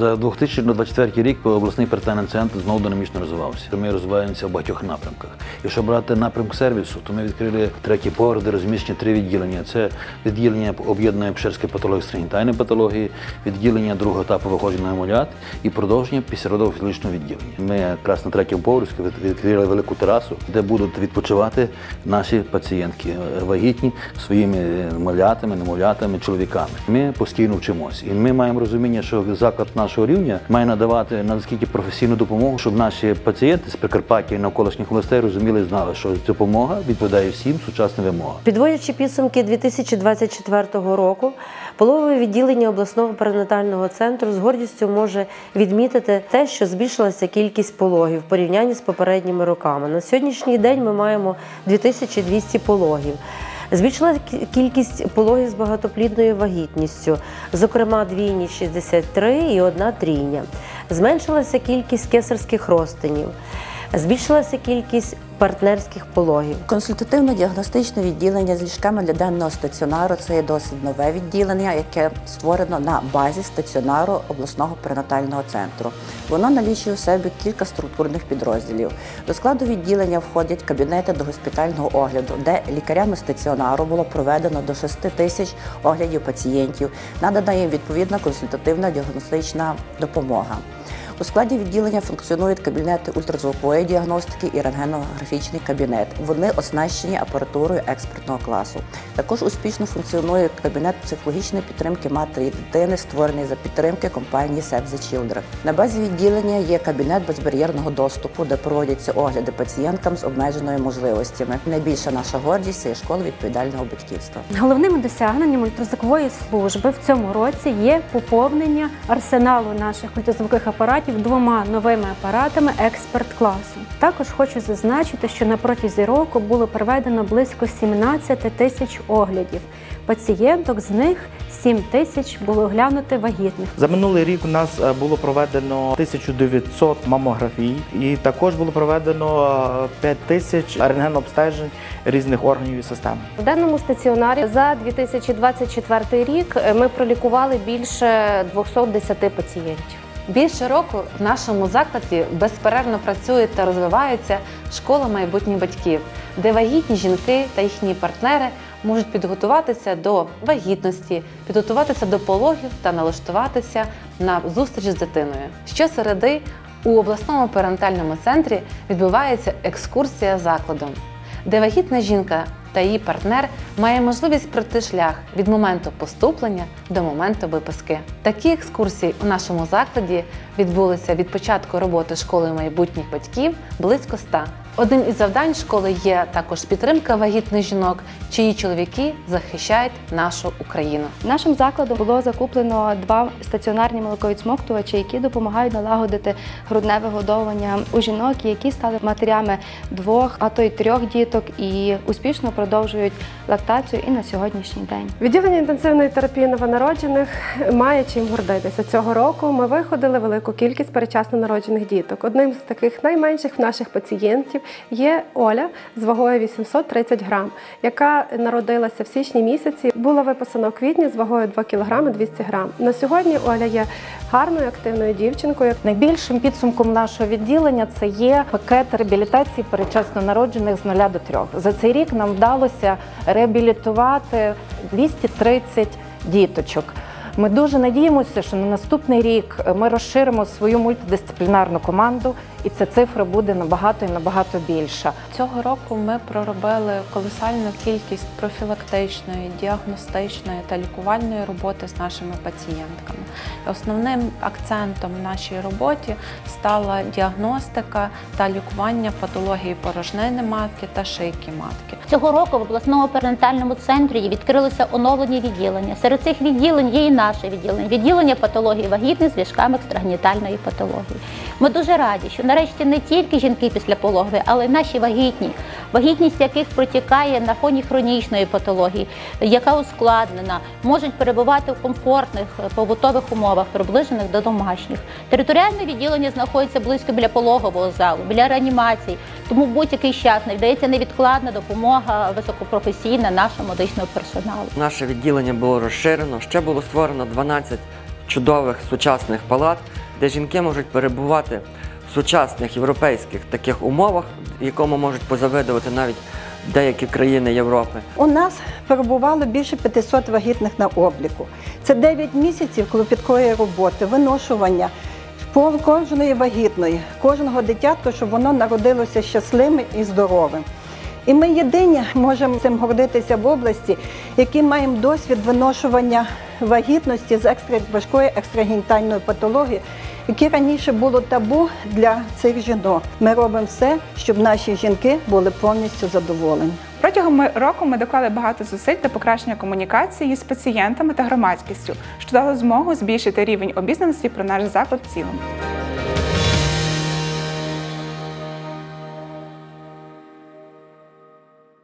За 2024 рік обласний перинатальний центр знову динамічно розвивався. Ми розвиваємося в багатьох напрямках. Якщо брати напрямок сервісу, то ми відкрили третій поверх, де розміщені три відділення. Це відділення об'єднання пшерської патології стригентальної патології, відділення другого етапу виходження на емулят і продовження післяродового фізичного відділення. Ми якраз на третьому поверсі відкрили велику терасу, де будуть відпочивати наші пацієнтки е, вагітні своїми е, малятами, немовлятами, чоловіками. Ми постійно вчимося. І ми маємо розуміння, що заклад нашого рівня має надавати наскільки професійну допомогу, щоб наші пацієнти з Прикарпаття і навколишніх областей розуміли і знали, що допомога відповідає всім сучасним вимогам. Підводячи підсумки 2024 року, пологове відділення обласного перинатального центру з гордістю може відмітити те, що збільшилася кількість пологів в порівнянні з попередніми роками. На сьогоднішній день ми маємо 2200 пологів. Збільшилася кількість пологів з багатоплідною вагітністю, зокрема двійні 63 і одна трійня. Зменшилася кількість кесарських розтинів, збільшилася кількість партнерських пологів. Консультативно-діагностичне відділення з ліжками для денного стаціонару це є досить нове відділення, яке створено на базі стаціонару обласного перинатального центру. Воно налічує у себе кілька структурних підрозділів. До складу відділення входять кабінети до госпітального огляду, де лікарями стаціонару було проведено до 6 тисяч оглядів пацієнтів, надана їм відповідна консультативна діагностична допомога. У складі відділення функціонують кабінети ультразвукової діагностики і рентгенографічний кабінет. Вони оснащені апаратурою експертного класу. Також успішно функціонує кабінет психологічної підтримки матері дитини, створений за підтримки компанії Save the Children. На базі відділення є кабінет безбар'єрного доступу, де проводяться огляди пацієнткам з обмеженими можливостями. Найбільша наша гордість це школа відповідального батьківства. Головними досягненням ультразвукової служби в цьому році є поповнення арсеналу наших ультразвукових апаратів двома новими апаратами експерт-класу. Також хочу зазначити, що на протязі року було проведено близько 17 тисяч оглядів. Пацієнток з них 7 тисяч було оглянути вагітних. За минулий рік у нас е, було проведено 1900 мамографій, і також було проведено 5000 рентгенобстежень різних органів і систем. В даному стаціонарі за 2024 рік е, ми пролікували більше 210 пацієнтів. Більше року в нашому закладі безперервно працює та розвивається школа майбутніх батьків, де вагітні жінки та їхні партнери можуть підготуватися до вагітності, підготуватися до пологів та налаштуватися на зустріч з дитиною. Щосереди у обласному перинатальному центрі відбувається екскурсія закладом, де вагітна жінка та її партнер має можливість пройти шлях від моменту поступлення до моменту виписки. Такі екскурсії у нашому закладі відбулися від початку роботи школи майбутніх батьків близько 100. Одним із завдань школи є також підтримка вагітних жінок, чиї чоловіки захищають нашу Україну. Нашим закладом було закуплено два стаціонарні молоковідсмоктувачі, які допомагають налагодити грудне вигодовування у жінок, які стали матерями двох, а то й трьох діток, і успішно продовжують лактацію і на сьогоднішній день. Відділення інтенсивної терапії новонароджених має чим гордитися. Цього року ми виходили велику кількість перечасно народжених діток. Одним з таких найменших наших пацієнтів є Оля з вагою 830 грам, яка народилася в січні місяці. Була виписана у квітні з вагою 2 кг 200 грам. На сьогодні Оля є гарною активною дівчинкою. Найбільшим підсумком нашого відділення це є пакет реабілітації передчасно народжених з 0 до 3. За цей рік нам вдалося реабілітувати 230 діточок. Ми дуже надіємося, що на наступний рік ми розширимо свою мультидисциплінарну команду, і ця цифра буде набагато і набагато більша. Цього року ми проробили колосальну кількість профілактичної, діагностичної та лікувальної роботи з нашими пацієнтками. Основним акцентом в нашій роботі стала діагностика та лікування патології порожнини матки та шийки матки. Цього року в обласному перинатальному центрі відкрилися оновлені відділення. Серед цих відділень є і наше відділення відділення патології вагітних з ліжками екстрагенітальної патології. Ми дуже раді, що нарешті не тільки жінки після пологової, але й наші вагітні, вагітність яких протікає на фоні хронічної патології, яка ускладнена, можуть перебувати в комфортних е, побутових умовах, приближених до домашніх. Територіальне відділення знаходиться близько біля пологового залу, біля реанімації. Тому будь-який час надається невідкладна допомога високопрофесійна нашого медичного персоналу. Наше відділення було розширено. Ще було створено 12 чудових сучасних палат, де жінки можуть перебувати сучасних європейських таких умовах, якому можуть позавидувати навіть деякі країни Європи. У нас перебувало більше 500 вагітних на обліку. Це 9 місяців клопіткої роботи, виношування по- кожної вагітної, кожного дитятка, щоб воно народилося щасливим і здоровим. І ми єдині можемо цим гордитися в області, які маємо досвід виношування вагітності з екстра важкої екстрагенітальної патології, які раніше було табу для цих жінок. Ми робимо все, щоб наші жінки були повністю задоволені. Протягом року ми доклали багато зусиль для покращення комунікації з пацієнтами та громадськістю, що дало змогу збільшити рівень обізнаності про наш заклад в цілому.